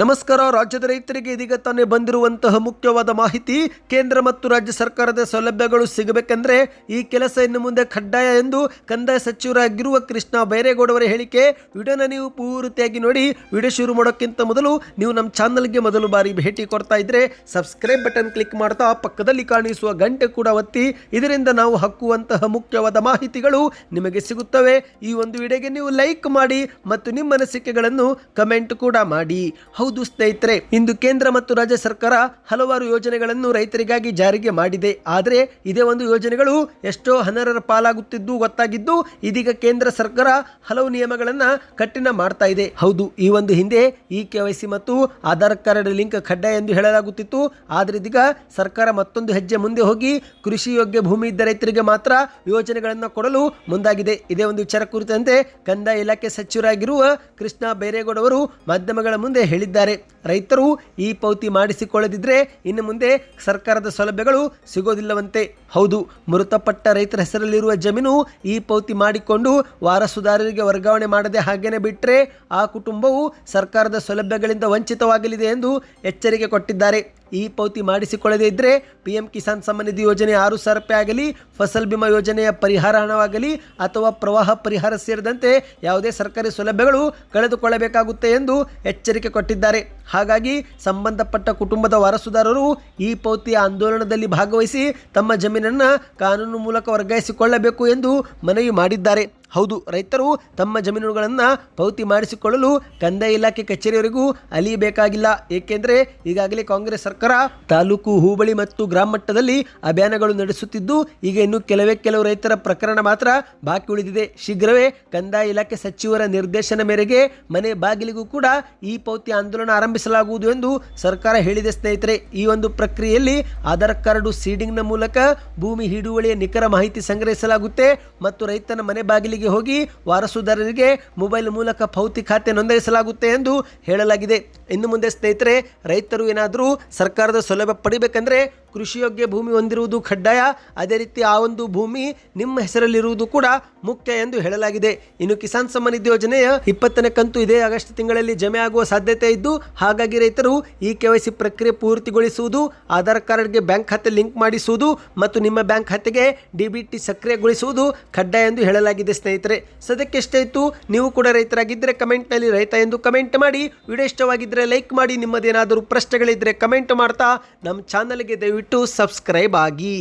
ನಮಸ್ಕಾರ, ರಾಜ್ಯದ ರೈತರಿಗೆ ಇದೀಗ ತಾನೇ ಬಂದಿರುವಂತಹ ಮುಖ್ಯವಾದ ಮಾಹಿತಿ. ಕೇಂದ್ರ ಮತ್ತು ರಾಜ್ಯ ಸರ್ಕಾರದ ಸೌಲಭ್ಯಗಳು ಸಿಗಬೇಕೆಂದರೆ ಈ ಕೆಲಸ ಇನ್ನು ಮುಂದೆ ಕಡ್ಡಾಯ ಎಂದು ಕಂದಾಯ ಸಚಿವರಾಗಿರುವ ಕೃಷ್ಣ ಬೈರೇಗೌಡವರ ಹೇಳಿಕೆ. ವಿಡಿಯೋನ ನೀವು ಪೂರ್ತಿಯಾಗಿ ನೋಡಿ, ವಿಡಿಯೋ ಶುರು ಮಾಡೋಕ್ಕಿಂತ ಮೊದಲು ನೀವು ನಮ್ಮ ಚಾನಲ್ಗೆ ಮೊದಲು ಬಾರಿ ಭೇಟಿ ಕೊಡ್ತಾ ಇದ್ರೆ ಸಬ್ಸ್ಕ್ರೈಬ್ ಬಟನ್ ಕ್ಲಿಕ್ ಮಾಡ್ತಾ ಪಕ್ಕದಲ್ಲಿ ಕಾಣಿಸುವ ಗಂಟೆ ಕೂಡ ಒತ್ತಿ. ಇದರಿಂದ ನಾವು ಹಾಕುವಂತಹ ಮುಖ್ಯವಾದ ಮಾಹಿತಿಗಳು ನಿಮಗೆ ಸಿಗುತ್ತವೆ. ಈ ಒಂದು ವಿಡಿಯೋಗೆ ನೀವು ಲೈಕ್ ಮಾಡಿ ಮತ್ತು ನಿಮ್ಮ ಅನಿಸಿಕೆಗಳನ್ನು ಕಮೆಂಟ್ ಕೂಡ ಮಾಡಿ. ಹೌದು ಸ್ನೇಹಿತರೆ, ಇಂದು ಕೇಂದ್ರ ಮತ್ತು ರಾಜ್ಯ ಸರ್ಕಾರ ಹಲವಾರು ಯೋಜನೆಗಳನ್ನು ರೈತರಿಗಾಗಿ ಜಾರಿಗೆ ಮಾಡಿದೆ. ಆದರೆ ಇದೇ ಒಂದು ಯೋಜನೆಗಳು ಎಷ್ಟೋ ಅನರ್ಹರ ಪಾಲಾಗುತ್ತಿದ್ದು, ಗೊತ್ತಾಗಿದ್ದು ಇದೀಗ ಕೇಂದ್ರ ಸರ್ಕಾರ ಹಲವು ನಿಯಮಗಳನ್ನ ಕಠಿಣ ಮಾಡ್ತಾ ಇದೆ. ಹೌದು, ಈ ಒಂದು ಹಿಂದೆ ಇ ಕೆ ಮತ್ತು ಆಧಾರ್ ಕಾರ್ಡ್ ಲಿಂಕ್ ಕಡ್ಡಾಯ ಎಂದು ಹೇಳಲಾಗುತ್ತಿತ್ತು. ಆದರೆ ಇದೀಗ ಸರ್ಕಾರ ಮತ್ತೊಂದು ಹೆಜ್ಜೆ ಮುಂದೆ ಹೋಗಿ ಕೃಷಿ ಯೋಗ್ಯ ಭೂಮಿ ಇದ್ದ ರೈತರಿಗೆ ಮಾತ್ರ ಯೋಜನೆಗಳನ್ನು ಕೊಡಲು ಮುಂದಾಗಿದೆ. ಇದೇ ಒಂದು ವಿಚಾರ ಕುರಿತಂತೆ ಕಂದಾಯ ಇಲಾಖೆ ಸಚಿವರಾಗಿರುವ ಕೃಷ್ಣ ಬೈರೇಗೌಡ ಅವರು ಮಾಧ್ಯಮಗಳ ಮುಂದೆ ಹೇಳಿದ್ದಾರೆ. ನೀಡಿದ್ದಾರೆ ರೈತರು ಈ ಪೌತಿ ಮಾಡಿಸಿಕೊಳ್ಳದಿದ್ದರೆ ಇನ್ನು ಮುಂದೆ ಸರ್ಕಾರದ ಸೌಲಭ್ಯಗಳು ಸಿಗೋದಿಲ್ಲವಂತೆ. ಹೌದು, ಮೃತಪಟ್ಟ ರೈತರ ಹೆಸರಲ್ಲಿರುವ ಜಮೀನು ಈ ಪೌತಿ ಮಾಡಿಕೊಂಡು ವಾರಸುದಾರರಿಗೆ ವರ್ಗಾವಣೆ ಮಾಡದೆ ಹಾಗೇನೆ ಬಿಟ್ಟರೆ ಆ ಕುಟುಂಬವು ಸರ್ಕಾರದ ಸೌಲಭ್ಯಗಳಿಂದ ವಂಚಿತವಾಗಲಿದೆ ಎಂದು ಎಚ್ಚರಿಕೆ ಕೊಟ್ಟಿದ್ದಾರೆ. ಈ ಪೌತಿ ಮಾಡಿಸಿಕೊಳ್ಳದೇ ಇದ್ದರೆ ಪಿ ಎಂ ಕಿಸಾನ್ ಸಮ್ಮಾನ್ ನಿಧಿ ಯೋಜನೆ ಆರು ಸಾವಿರ ರೂಪಾಯಿ ಆಗಲಿ, ಫಸಲ್ ಬಿಮಾ ಯೋಜನೆಯ ಪರಿಹಾರ ಹಣವಾಗಲಿ ಅಥವಾ ಪ್ರವಾಹ ಪರಿಹಾರ ಸೇರಿದಂತೆ ಯಾವುದೇ ಸರ್ಕಾರಿ ಸೌಲಭ್ಯಗಳು ಕಳೆದುಕೊಳ್ಳಬೇಕಾಗುತ್ತೆ ಎಂದು ಎಚ್ಚರಿಕೆ ಕೊಟ್ಟಿದ್ದಾರೆ. ಹಾಗಾಗಿ ಸಂಬಂಧಪಟ್ಟ ಕುಟುಂಬದ ವಾರಸುದಾರರು ಈ ಪೌತಿಯ ಆಂದೋಲನದಲ್ಲಿ ಭಾಗವಹಿಸಿ ತಮ್ಮ ಜಮೀನನ್ನು ಕಾನೂನು ಮೂಲಕ ವರ್ಗಾಯಿಸಿಕೊಳ್ಳಬೇಕು ಎಂದು ಮನವಿ ಮಾಡಿದ್ದಾರೆ. ಹೌದು, ರೈತರು ತಮ್ಮ ಜಮೀನುಗಳನ್ನು ಪೌತಿ ಮಾಡಿಸಿಕೊಳ್ಳಲು ಕಂದಾಯ ಇಲಾಖೆ ಕಚೇರಿಯವರೆಗೂ ಅಲಿಯಬೇಕಾಗಿಲ್ಲ. ಏಕೆಂದರೆ ಈಗಾಗಲೇ ಕಾಂಗ್ರೆಸ್ ಸರ್ಕಾರ ತಾಲೂಕು, ಹೋಬಳಿ ಮತ್ತು ಗ್ರಾಮ ಮಟ್ಟದಲ್ಲಿ ಅಭಿಯಾನಗಳು ನಡೆಸುತ್ತಿದ್ದು, ಈಗ ಇನ್ನು ಕೆಲವೇ ಕೆಲವು ರೈತರ ಪ್ರಕರಣ ಮಾತ್ರ ಬಾಕಿ ಉಳಿದಿದೆ. ಶೀಘ್ರವೇ ಕಂದಾಯ ಇಲಾಖೆ ಸಚಿವರ ನಿರ್ದೇಶನ ಮೇರೆಗೆ ಮನೆ ಬಾಗಿಲಿಗೂ ಕೂಡ ಈ ಪೌತಿ ಆಂದೋಲನ ಆರಂಭಿಸಲಾಗುವುದು ಎಂದು ಸರ್ಕಾರ ಹೇಳಿದೆ ಸ್ನೇಹಿತರೆ. ಈ ಒಂದು ಪ್ರಕ್ರಿಯೆಯಲ್ಲಿ ಆಧಾರ್ ಕಾರ್ಡು ಸೀಡಿಂಗ್ನ ಮೂಲಕ ಭೂಮಿ ಹಿಡುವಳಿಯ ನಿಖರ ಮಾಹಿತಿ ಸಂಗ್ರಹಿಸಲಾಗುತ್ತೆ ಮತ್ತು ರೈತನ ಮನೆ ಬಾಗಿಲಿಗೆ ಹೋಗಿ ವಾರಸುದಾರರಿಗೆ ಮೊಬೈಲ್ ಮೂಲಕ ಪೌತಿ ಖಾತೆ ನೋಂದಾಯಿಸಲಾಗುತ್ತೆ ಎಂದು ಹೇಳಲಾಗಿದೆ. ಇನ್ನು ಮುಂದೆ ಸ್ನೇಹಿತರೆ, ರೈತರು ಏನಾದರೂ ಸರ್ಕಾರದ ಸೌಲಭ್ಯ ಪಡಿಬೇಕಂದ್ರೆ ಕೃಷಿಯೋಗ್ಯ ಭೂಮಿ ಹೊಂದಿರುವುದು ಕಡ್ಡಾಯ. ಅದೇ ರೀತಿ ಆ ಒಂದು ಭೂಮಿ ನಿಮ್ಮ ಹೆಸರಲ್ಲಿರುವುದು ಕೂಡ ಮುಖ್ಯ ಎಂದು ಹೇಳಲಾಗಿದೆ. ಇನ್ನು ಕಿಸಾನ್ ಸಮ್ಮಾನ್ ನಿಧಿ ಯೋಜನೆಯ ಇಪ್ಪತ್ತನೇ ಕಂತು ಇದೇ ಆಗಸ್ಟ್ ತಿಂಗಳಲ್ಲಿ ಜಮೆ ಆಗುವ ಸಾಧ್ಯತೆ ಇದ್ದು, ಹಾಗಾಗಿ ರೈತರು ಈ ಕೆ ವೈ ಸಿ ಪ್ರಕ್ರಿಯೆ ಪೂರ್ತಿಗೊಳಿಸುವುದು, ಆಧಾರ್ ಕಾರ್ಡ್ಗೆ ಬ್ಯಾಂಕ್ ಖಾತೆ ಲಿಂಕ್ ಮಾಡಿಸುವುದು ಮತ್ತು ನಿಮ್ಮ ಬ್ಯಾಂಕ್ ಖಾತೆಗೆ ಡಿಬಿಟಿ ಸಕ್ರಿಯಗೊಳಿಸುವುದು ಕಡ್ಡಾಯ ಎಂದು ಹೇಳಲಾಗಿದೆ ಸ್ನೇಹಿತರೆ. ಸದ್ಯಕ್ಕೆ ಇತ್ತು, ನೀವು ಕೂಡ ರೈತರಾಗಿದ್ದರೆ ಕಮೆಂಟ್ನಲ್ಲಿ ರೈತ ಎಂದು ಕಮೆಂಟ್ ಮಾಡಿ. ವಿಡಿಯೋ ಇಷ್ಟವಾಗಿದ್ದರೆ ಲೈಕ್ ಮಾಡಿ. ನಿಮ್ಮದೇನಾದರೂ ಪ್ರಶ್ನೆಗಳಿದ್ದರೆ ಕಮೆಂಟ್ ಮಾಡ್ತಾ. ನಮ್ಮ ಚಾನಲ್ಗೆ ದಯವಿಟ್ಟು ಸಬ್ಸ್ಕ್ರೈಬ್ ಆಗಿ.